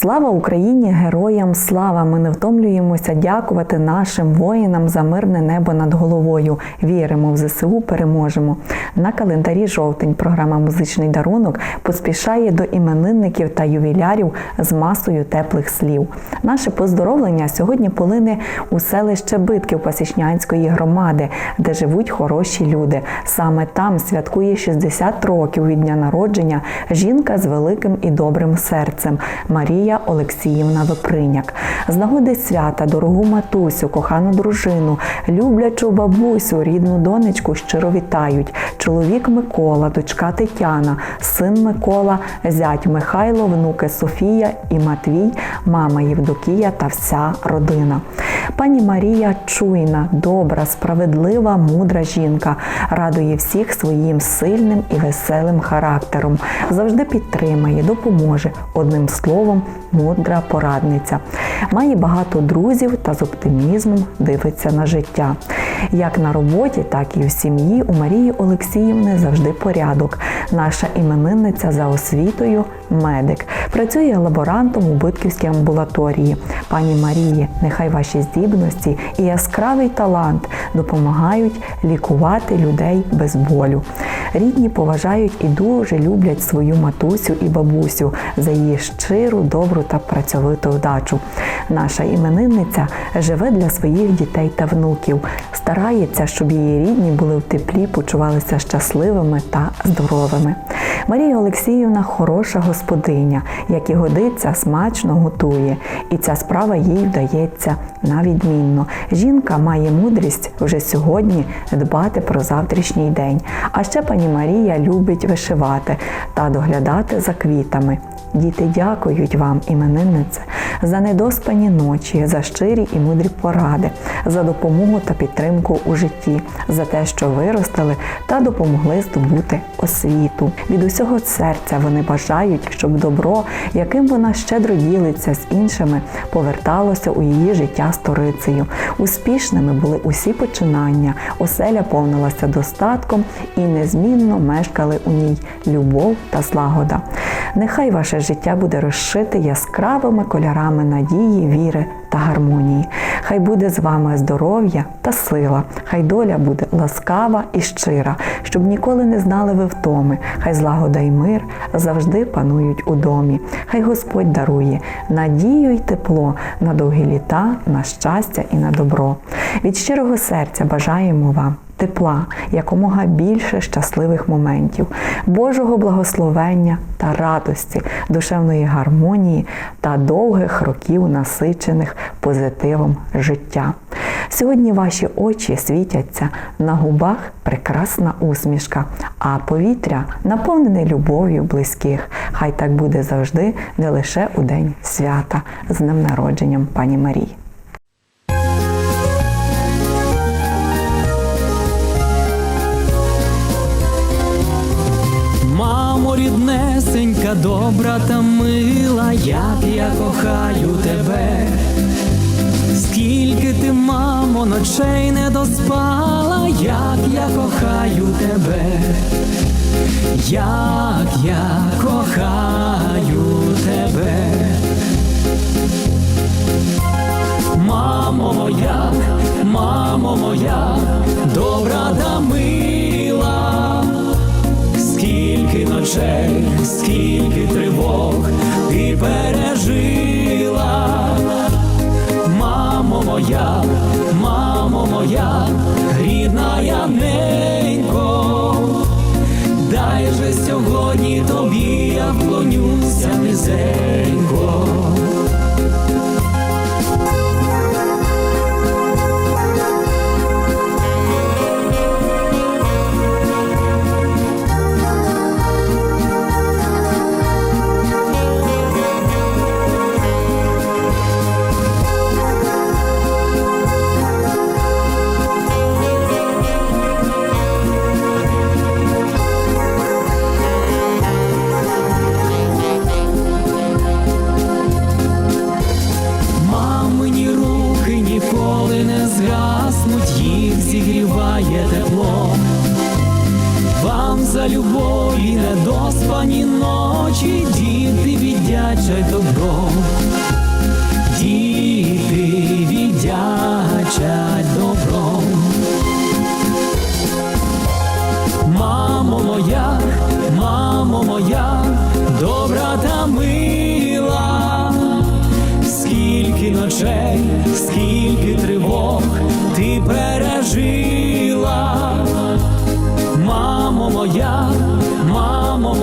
Слава Україні, героям слава! Ми не втомлюємося дякувати нашим воїнам за мирне небо над головою. Віримо в ЗСУ, переможемо. На календарі жовтень програма Музичний дарунок поспішає до іменинників та ювілярів з масою теплих слів. Наше поздоровлення сьогодні полине у селище Битків Пасічнянської громади, де живуть хороші люди. Саме там святкує 60 років від дня народження жінка з великим і добрим серцем Марія Олексіївна Виприняк. З нагоди свята дорогу матусю, кохану дружину, люблячу бабусю, рідну донечку щиро вітають. Чоловік Микола, дочка Тетяна, син Микола, зять Михайло, внуки Софія і Матвій, мама Євдокія та вся родина. Пані Марія чуйна, добра, справедлива, мудра жінка, радує всіх своїм сильним і веселим характером, завжди підтримає, допоможе. Одним словом, мудра порадниця. Має багато друзів та з оптимізмом дивиться на життя. Як на роботі, так і в сім'ї у Марії Олексіївни завжди порядок. Наша іменинниця за освітою медик. Працює лаборантом у Битківській амбулаторії. Пані Марії, нехай ваші здібності і яскравий талант допомагають лікувати людей без болю. Рідні поважають і дуже люблять свою матусю і бабусю за її щиру, добру та працьовиту вдачу. Наша іменинниця живе для своїх дітей та внуків, старається, щоб її рідні були в теплі, почувалися щасливими та здоровими. Марія Олексіївна хороша господиня, як і годиться, смачно готує, і ця справа їй вдається на відмінно. Жінка має мудрість вже сьогодні дбати про завтрашній день. А ще пані Марія любить вишивати та доглядати за квітами. Діти дякують вам, імениннице, за недоспані ночі, за щирі і мудрі поради, за допомогу та підтримку у житті, за те, що виростили та допомогли здобути освіту. Від усього серця вони бажають, щоб добро, яким вона щедро ділиться з іншими, поверталося у її життя сторицею. Успішними були усі починання, оселя повнилася достатком і незмінно мешкали у ній любов та злагода. Нехай ваше життя буде розшите яскравими кольорами надії, віри та гармонії. Хай буде з вами здоров'я та сила, хай доля буде ласкава і щира, щоб ніколи не знали ви втоми. Хай злагода й мир завжди панують у домі. Хай Господь дарує надію й тепло на довгі літа, на щастя і на добро. Від щирого серця бажаємо вам тепла, якомога більше щасливих моментів, Божого благословення та радості, душевної гармонії та довгих років насичених позитивом життя. Сьогодні ваші очі світяться на губах прекрасна усмішка, а повітря наповнене любов'ю близьких. Хай так буде завжди, не лише у день свята з днем народженням пані Марії. Ріднесенька, добра та мила, як я кохаю тебе. Скільки ти, мамо, ночей не доспала, як я кохаю тебе, як я кохаю тебе. Мамо моя, мамо моя, добра та мила. Скільки скільки тривог ти пережила, мамо моя, мамо моя, рідна я ненько, дай же сьогодні тобі я вклонюся низенько.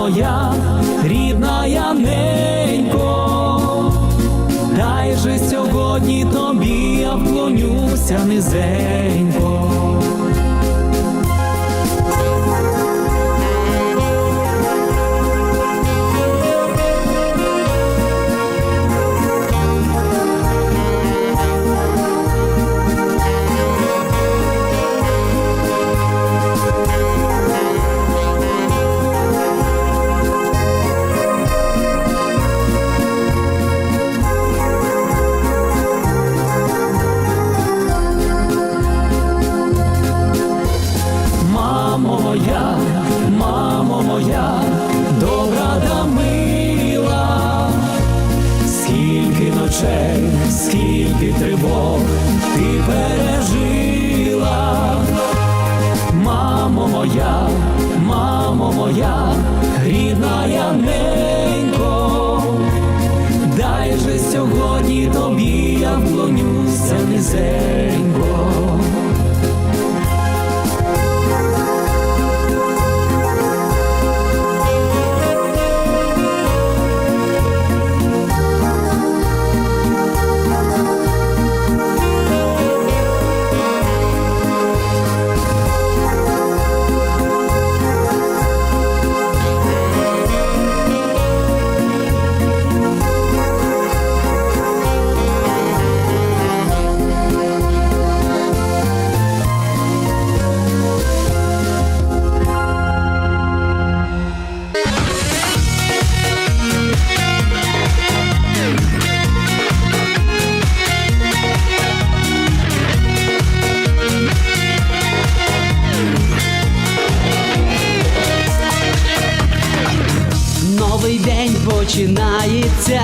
моя, рідна ненько, дай же сьогодні тобі я вклонюся низень. quiser. починається,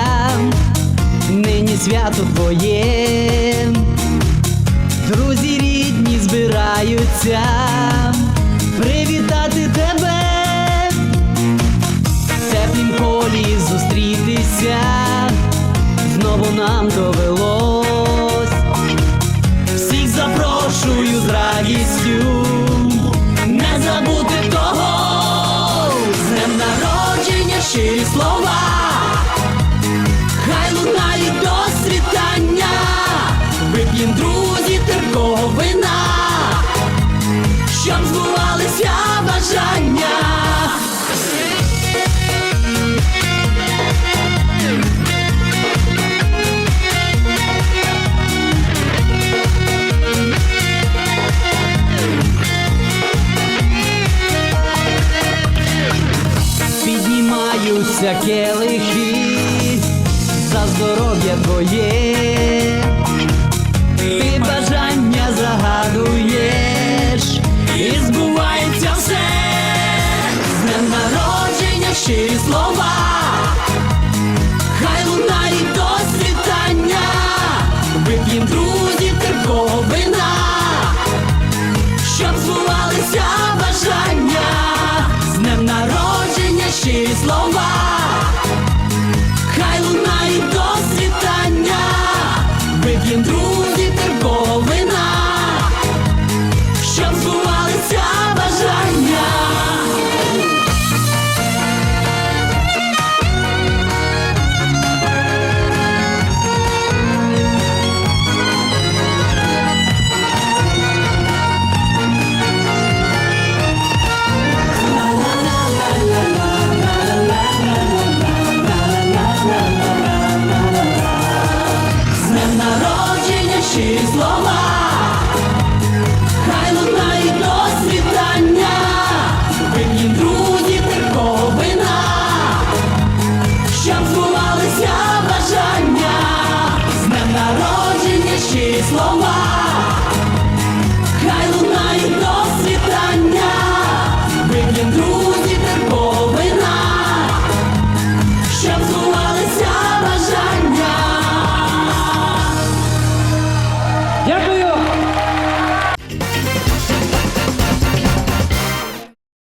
нині свято твоє, друзі рідні збираються привітати тебе, в теплім полі зустрітися, знову нам довелось, всіх запрошую з радістю. Щирі слова. таке лихі, за здоров'я твоє.